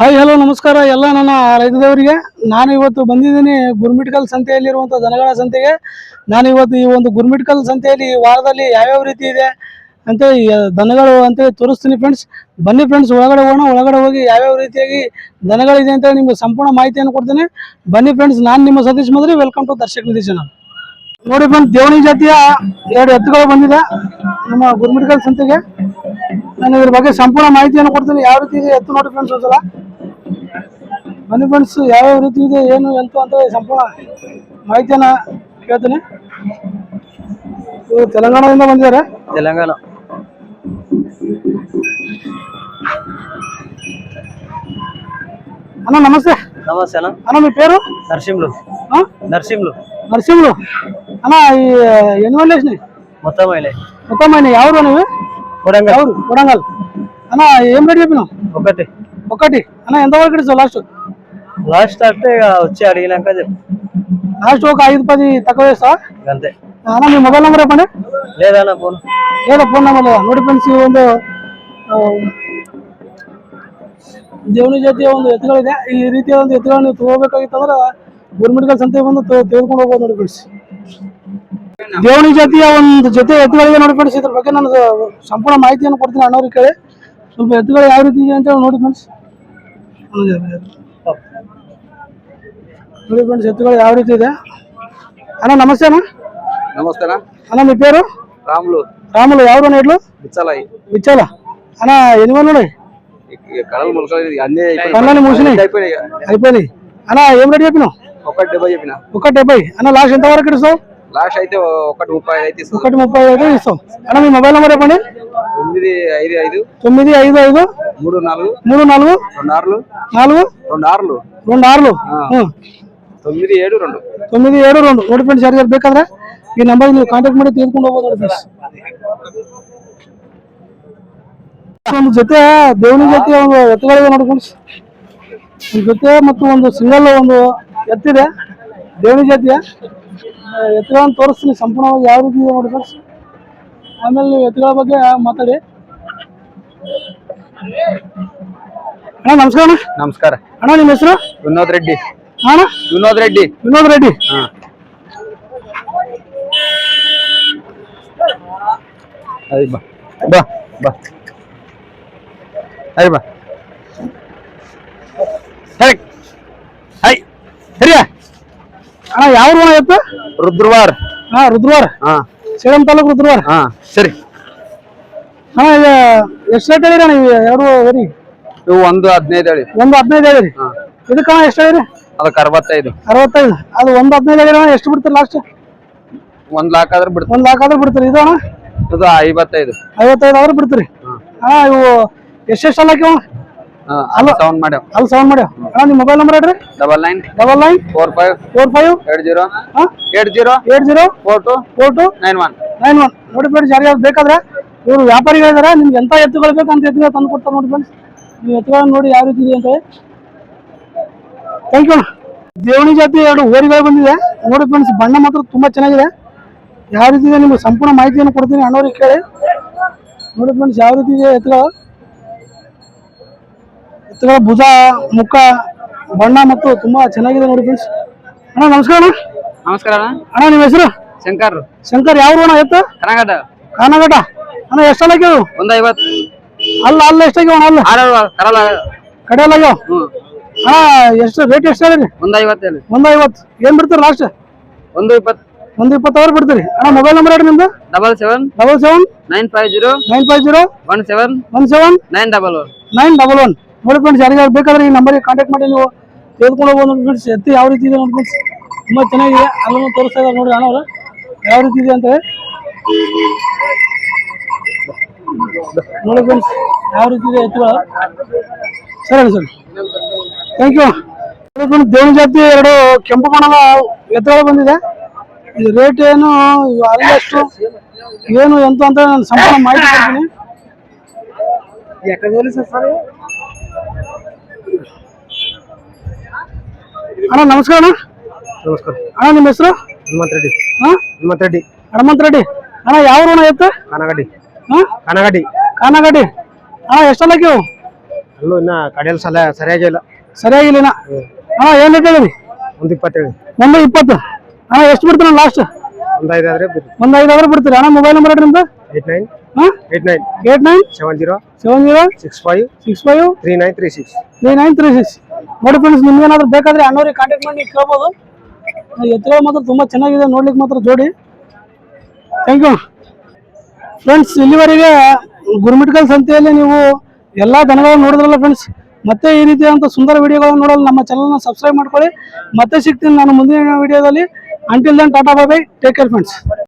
Hi hello ನಮಸ್ಕಾರ ಎಲ್ಲ ನನ್ನ ರೈತದವರಿಗೆ. ನಾನು ಇವತ್ತು ಬಂದಿದ್ದೀನಿ ಗುರ್ಮಿಟ್ಕಲ್ ಸಂತೆಯಲ್ಲಿರುವಂಥ ದನಗಳ ಸಂತೆಗೆ. ನಾನು ಇವತ್ತು ಈ ಒಂದು ಗುರ್ಮಿಟ್ಕಲ್ ಸಂತೆಯಲ್ಲಿ ಈ ವಾರದಲ್ಲಿ ಯಾವ್ಯಾವ ರೀತಿ ಇದೆ ಅಂತ ದನಗಳು ಅಂತ ತೋರಿಸ್ತೀನಿ ಫ್ರೆಂಡ್ಸ್ ಬನ್ನಿ ಫ್ರೆಂಡ್ಸ್ ಒಳಗಡೆ ಹೋಗೋಣ, ಒಳಗಡೆ ಹೋಗಿ ಯಾವ್ಯಾವ ರೀತಿಯಾಗಿ ದನಗಳಿದೆ ಅಂತ ನಿಮ್ಗೆ ಸಂಪೂರ್ಣ ಮಾಹಿತಿಯನ್ನು ಕೊಡ್ತೀನಿ. ಬನ್ನಿ ಫ್ರೆಂಡ್ಸ್ ನಾನು ನಿಮ್ಮ Satish Madri welcome to Darshak Nidhi channel ನೋಡಿ ಫ್ರೆಂಡ್ಸ್ ದೇವಣಿ ಜಾತಿಯ ಎರಡು ಎತ್ತುಗಳು ಬಂದಿದೆ ನಮ್ಮ ಗುರ್ಮಿಟ್ಕಲ್ ಸಂತೆಗೆ. ನಾನು ಇದ್ರ ಬಗ್ಗೆ ಸಂಪೂರ್ಣ ಮಾಹಿತಿಯನ್ನು ಕೊಡ್ತೀನಿ. ಯಾವ ರೀತಿ ಇದೆ ಎತ್ತು ನೋಡಿ ಫ್ರೆಂಡ್ಸ್ ಒಂದ್ಸಲ. ಬನ್ನಿ ಫ್ರೆಂಡ್ಸ್ ಯಾವ್ಯಾವ ರೀತಿ ಇದೆ ಏನು ಎಂತ ಅಂತ ಸಂಪೂರ್ಣ ಮಾಹಿತಿಯನ್ನ ಕೇಳ್ತೀನಿ ಇವರು ತೆಲಂಗಾಣದಿಂದ ಬಂದಿದ್ದಾರೆ ತೆಲಂಗಾಣ ಅಣ್ಣ ನಮಸ್ತೆ ನಮಸ್ತೆ ಅಣ್ಣ ಅಣ್ಣ మీ పేరు నరసింహులు ఆ? నరసింహులు నరసింహులు అన్న ఈ ఎన్ని వాళ్ళు వేసినాయి మొత్తం అయినాయి మొత్తం ఆయన ఎవరు నువ్వు కొడంగల్ ఎవరు కొడంగల్ అన్న ఏం రేట్ చెప్పినావు ఒకటి ఒకటి అన్న ఎంతవరకు ఇస్తావు లాస్ట్ లాస్ట్ అంటే ఇక వచ్చి అడిగినాక చెప్పు లాస్ట్ ఒక ఐదు పది తక్కువ వేస్తావా ఇక అంతే ಅಣ್ಣ ನಿಮ್ಮ ಮೊಬೈಲ್ ನಂಬರ್ చెప్పండి లేదన్న ఫోన్ ಏನೋ ಫೋನ್ ನಂಬರ್ ನೋಡಿ ಫ್ರೆಂಡ್ಸ್ ಈ ಒಂದು ಆ, ದೇವನಿ ಜೊತೆ ಒಂದು ಎತ್ತುಗಳಿದೆ ಈ ರೀತಿಯ ಒಂದು ಎತ್ತುಗಳನ್ನ ನೀವು ತಗೋಬೇಕಾಗಿತ್ತಂದ್ರೆ ಗುರುಮಿಟ್ಕಲ್ ಸಂತೆ ಬಂದು ತೊ- ತೆಗೆದುಕೊಂಡು ಹೋಗ್ಬೋದು ನೋಡಿ ಫ್ರೆಂಡ್ಸ್ ದೇವನಿ ಜಾತಿಯ ಒಂದು ಜೊತೆ ಎತ್ತುಗಳಿಗೆ ನೋಡಿ ಫ್ರೆಂಡ್ಸ್ ಇದ್ರ ಬಗ್ಗೆ ನಾನು ಸಂಪೂರ್ಣ ಮಾಹಿತಿಯನ್ನು ಕೊಡ್ತೀನಿ ಅಣ್ಣವ್ರಿಗೆ ಕೇಳಿ ಸ್ವಲ್ಪ ಎತ್ತುಗಳು ಯಾವ ರೀತಿ ಇದೆ ಅಂತ ಹೇಳಿ ನೋಡಿ ಫ್ರೆಂಡ್ಸ್ ನೋಡಿ ಫ್ರೆಂಡ್ಸ್ ಎತ್ತುಗಳು ಯಾವ ರೀತಿ ಇದೆ ಅಣ್ಣ ನಮಸ್ತೆ ಅಣ್ಣ నమస్తే అన్న మీ పేరు రాములు రాములు ఎవరు ఇట్లు బిచ్చలాయి ఇచ్చాలా అన్న ఎన్ని మంది ఉన్నాయి కళలు మొలకలు అన్నీ పనులన్నీ మూసినాయి అయిపోయినాయి అయిపోయినాయి అన్న ఏం రేట్ చెప్పినావు ఒకటి డెబ్బై చెప్పిన ఒకటి డెబ్బై అన్న లాస్ట్ ఎంత వరకు ఇస్తావు లాస్ట్ అయితే ఒకటి ముప్పై ఐదు అయితే ఇస్తుంది ఒకటి ముప్పై ఐదు ఇస్తావు అన్న మీ మొబైల్ నెంబర్ చెప్పండి తొమ్మిది ఐదు ఐదు తొమ్మిది ఐదు ఐదు మూడు నాలుగు మూడు నాలుగు రెండు ఆరులు నాలుగు రెండు ఆరులు రెండు ఆరులు ఆ. తొమ్మిది ఏడు రెండు తొమ్మిది ఏడు రెండు ನೋಡಿ ಫ್ರೆಂಡ್ಸ್ ಯಾರಿಗಾರು ಬೇಕಾದ್ರೆ ಈ ನಂಬರ್ ನೀವು ಕಾಂಟ್ಯಾಕ್ಟ್ ಮಾಡಿ ತೆಗೆದುಕೊಂಡು ಹೋಗ್ಬೋದು ಫ್ರೆಂಡ್ಸ್ ಒಂದು ಜೊತೆ ದೇವನಿ ಜೊತೆ ಒಂದು ಎತ್ತುಗಳಿದೆ ನೋಡಿ ಫ್ರೆಂಡ್ಸ್ ಒಂದು ಜೊತೆ ಮತ್ತು ಒಂದು ಸಿಂಗಲ್ ಒಂದು ಎತ್ತಿದೆ ದೇವನಿ ಜಾತಿಯ ಆ, ಎತ್ತುಗಳನ್ನು ತೋರಿಸ್ತೀನಿ ಸಂಪೂರ್ಣವಾಗಿ ಯಾವ ರೀತಿ ಇದೆ ನೋಡಿ ಫ್ರೆಂಡ್ಸ್ ಆಮೇಲೆ ನೀವು ಎತ್ತುಗಳ ಬಗ್ಗೆ ಮಾತಾಡಿ ಅಣ್ಣ ನಮಸ್ಕಾರ ಅಣ್ಣ నమస్కార ಅಣ್ಣ ನಿಮ್ಮ ಹೆಸರು వినోద్ రెడ్డి ವಿನೋದ್ ರೆಡ್ಡಿ. ವಿನೋದ್ ರೆಡ್ಡಿ? ಬಾ. ಬಾ ಬಾ. ಬಾ. ಅಣ್ಣ ಯಾವ ಊರು ಇತ್ತು ರುದ್ರವಾರ್. ಹಾ ರುದ್ರವಾರ್. ಹಾ. ಸೇಲಂ ತಾಲೂಕು ರುದ್ರವಾರ್. ಹಾ ಸರಿ. ಹಾ ಈಗ ಎಷ್ಟು ರೇಟ್ ಹೇಳಿರಿ ಅಣ್ಣ ಎರಡು ಹೇಳಿ ಒಂದು ಹದಿನೈದು ಹೇಳಿ. ಒಂದು ಹದಿನೈದು ಹೇಳಿ. ಇದಕ್ಕ ಎಷ್ಟು ಹೇಳಿರಿ? ಅದಕ್ಕೆ ಅರವತ್ತೈದು. ಅರವತ್ತೈದು. ಅದು ಒಂದು ಹದಿನೈದು ಅಣ್ಣ ಎಷ್ಟು ಬಿಡ್ತೀರಿ ಲಾಸ್ಟ್ ಒಂದ್ ಲಾಕ್ ಆದ್ರೆ ಬಿಡ್ತಾರೆ ಒಂದ್ ಲಾಕ್ ಆದ್ರೆ ಬಿಡ್ತೀರಿ. ಇದು ಅಣ್ಣ? ಇದು ಐವತ್ತೈದು. ಐವತ್ತೈದು ಆದ್ರೆ ಬಿಡ್ತೀರಿ. ಹಾ. ಇವು ಎಷ್ಟೆಷ್ಟು ಅಲ್ಲ ಅಣ್ಣ ಹಾ ಅಲ್ಲಿ ಸೌಂಡ್ ಮಾಡ್ಯಾವ. ಅಲ್ಲಿ ಸೌಂಡ್ ಮಾಡಿ ಅಣ್ಣ ನಿಮ್ಮ ಮೊಬೈಲ್ ನಂಬರ್ ಹೇಳ್ರಿ. Double nine double nine four five four five eight zero ಹಾಂ? Eight zero eight zero four two four two nine one nine one ನೋಡಿ ಫ್ರೆಂಡ್ಸ್ ಯಾರಿಗಾದ್ರು ಬೇಕಾದ್ರೆ. ಇವರು ವ್ಯಾಪಾರಿಗಳಿದ್ದಾರೆ ನಿಮ್ಗೆ ಎಂತ ಎತ್ತುಗಳು ಬೇಕು ಅಂತ ಎತ್ತುಗಳು ತಂದು ಕೊಡ್ತಾರೆ ನೋಡಿ ಫ್ರೆಂಡ್ಸ್ ನೀವು ಎತ್ತುಗಳನ್ನ ನೋಡಿ ಯಾವ ರೀತಿ ಇದೆ ಅಂತ ಥ್ಯಾಂಕ್ ಯು ದೇವಣಿ ಜಾತಿ ಎರಡು ಹೋರಿಗಳು ಬಂದಿದೆ. ನೋಡಿ ಫ್ರೆಂಡ್ಸ್ ಬಣ್ಣ ಮಾತ್ರ ತುಂಬಾ ಚೆನ್ನಾಗಿದೆ. ಯಾವ ರೀತಿ ಇದೆ ನಿಮ್ಗೆ ಸಂಪೂರ್ಣ ಮಾಹಿತಿಯನ್ನು ಕೊಡ್ತೀನಿ ಅಣ್ಣವ್ರಿಗೆ ಕೇಳಿ. ನೋಡಿ ಫ್ರೆಂಡ್ಸ್ ಯಾವ ರೀತಿ ಇದೆ ಎತ್ತುಗಳು? ಎತ್ತುಗಳ ಭುಜ ಮುಖ ಬಣ್ಣ ಮತ್ತು ತುಂಬಾ ಚೆನ್ನಾಗಿದೆ ನೋಡಿ ಫ್ರೆಂಡ್ಸ್ ಅಣ್ಣ ನಮಸ್ಕಾರ ಅಣ್ಣ. ನಮಸ್ಕಾರ ಅಣ್ಣ. ನಿಮ್ಮ ಹೆಸರು? ಶಂಕರ್. ಶಂಕರ್ ಯಾವ ಅಣ್ಣ ಎತ್ತು? ಕನಗಟ ಕನಗಟ ಅಣ್ಣ ಎಷ್ಟಲ್ಲ ಕೇಳು ಒಂದ್ ಐವತ್ತು. ಅಲ್ಲ ಅಲ್ಲ ಎಷ್ಟಾಗ್ಯಾವ ಅಲ್ಲ? ಕಡೆಯಲ್ಲ ಆಗ್ಯಾವ ಅಣ್ಣ ಎಷ್ಟು ರೇಟ್ ಎಷ್ಟು ಹೇಳಿರಿ? ಒಂದ್ ಐವತ್ತು ಹೇಳಿ. ಒಂದ್ ಐವತ್ತು ಏನ್ ಬಿಡ್ತೀರಿ ಲಾಸ್ಟ್ ಒಂದು ಇಪ್ಪತ್ತು. ಒಂದ್ ಅವರ್ ಬಿಡ್ತೀರಿ. ಅಣ್ಣ ಮೊಬೈಲ್ ನಂಬರ್ ಹೇಳಿ ನಿಮ್ದು? Double seven double seven nine five zero nine five zero one seven one seven nine double one nine double one ನೋಡಿ ಫ್ರೆಂಡ್ಸ್ ಯಾರಿಗಾದ್ರು ಬೇಕಾದ್ರೆ ಈ ನಂಬರ್ಗೆ ಕಾಂಟ್ಯಾಕ್ಟ್ ಮಾಡಿ ನೀವು ತೆಗೆದುಕೊಂಡು ಹೋಗ್ಬೋದು ನೋಡಿ ಫ್ರೆಂಡ್ಸ್ ಎತ್ತಿ ಯಾವ ರೀತಿ ಇದೆ ನೋಡಿ ಫ್ರೆಂಡ್ಸ್ ತುಂಬ ಚೆನ್ನಾಗಿದೆ. ಅಲ್ಲೂ ತೋರಿಸ್ತಾ ಇದ್ದಾರೆ ನೋಡಿ ಅಣ್ಣವ್ರು ಯಾವ ರೀತಿ ಇದೆ ಅಂತ ಹೇಳಿ. ನೋಡಿ ಫ್ರೆಂಡ್ಸ್ ಯಾವ ರೀತಿ ಇದೆ ಎತ್ತುಗಳು? ಸರಿ ಅಣ್ಣ ಸರಿ. ಥ್ಯಾಂಕ್ ಯು ದೇವನ ಜಾತಿ ಎರಡು ಕೆಂಪು ಬಣ್ಣದ ಎತ್ತುಗಳು ಬಂದಿದೆ. ಇದು ರೇಟ್ ಏನು ಎಷ್ಟು ಏನು ಎಂತ ಅಂತ ನಾನು ಸಂಪೂರ್ಣ ಮಾಹಿತಿ ಕೊಡ್ತೀನಿ. ಅಣ್ಣ ನಮಸ್ಕಾರ ಅಣ್ಣ. ನಮಸ್ಕಾರ. ಅಣ್ಣ ನಿಮ್ಮ ಹೆಸರು? ಹನುಮಂತ ರೆಡ್ಡಿ. ಹಾ? ಹನುಮಂತ ರೆಡ್ಡಿ. ಹನುಮಂತ ರೆಡ್ಡಿ. ಅಣ್ಣ ಯಾವ ಋಣ ಎತ್ತು ಕಾನಗಡ್ಡಿ. ಹಾ? ಕಾನಗಡ್ಡಿ. ಕಾನಗಡ್ಡಿ. ಅಣ್ಣ ಎಷ್ಟಲ್ಲ ಕೇವು ಅಲ್ಲೂ ಇನ್ನ ಕಡೆಯಲ್ಲಿ ಸಲ ಸರಿಯಾಗಿಲ್ಲ ಸರಿಯಾಗಿಲ್ಲ ಹಾ ಏನ್ ರೇಟ್ ಹೇಳಿ ಒಂದು ಹೇಳಿ. ಒಂದು ಇಪ್ಪತ್ತು. ಅಣ್ಣ ಎಷ್ಟು ಬಿಡ್ತಾನ ಲಾಸ್ಟ್ ಒಂದು ಐದು ಆದ್ರೆ ಒಂದು ಐದು ಆದ್ರೆ ಬಿಡ್ತೀರಿ. ಅಣ್ಣ ಮೊಬೈಲ್ ನಂಬರ್ ಹೇಳ್ರಿ ನಿಮ್ದು? Eight nine? Eight nine. Eight nine? Seven zero? Seven zero? Six five? Six five? Three nine three six. Three nine three six. ನೋಡಿ ಫ್ರೆಂಡ್ಸ್ ನಿಮ್ಗೆ ಏನಾದ್ರು ಬೇಕಾದ್ರೆ ಅಣ್ಣವ್ರಿಗೆ ಕಾಂಟ್ಯಾಕ್ಟ್ ಮಾಡಿ ಕೇಳ್ಬೋದು. ಎತ್ತುಗಳು ಮಾತ್ರ ತುಂಬಾ ಚೆನ್ನಾಗಿದೆ. ನೋಡ್ಲಿಕ್ಕೆ ಮಾತ್ರ ಜೋಡಿ. ಥ್ಯಾಂಕ್ ಯು ಫ್ರೆಂಡ್ಸ್ ಇಲ್ಲಿವರೆಗೆ ಗುರುಮಿಟ್ಕಲ್ ಸಂತೆಯಲ್ಲಿ ನೀವು ಎಲ್ಲ ದನಗಳನ್ನು ನೋಡಿದ್ರಲ್ಲ ಫ್ರೆಂಡ್ಸ್ ಮತ್ತೆ ಈ ರೀತಿಯಾದಂಥ ಸುಂದರ ವಿಡಿಯೋಗಳನ್ನು ನೋಡಲು ನಮ್ಮ ಚಾನಲ್ನ ಸಬ್ಸ್ಕ್ರೈಬ್ ಮಾಡ್ಕೊಳ್ಳಿ. ಮತ್ತೆ ಸಿಗ್ತೀನಿ ನಾನು ಮುಂದಿನ ವಿಡಿಯೋದಲ್ಲಿ until then tata bye bye take care friends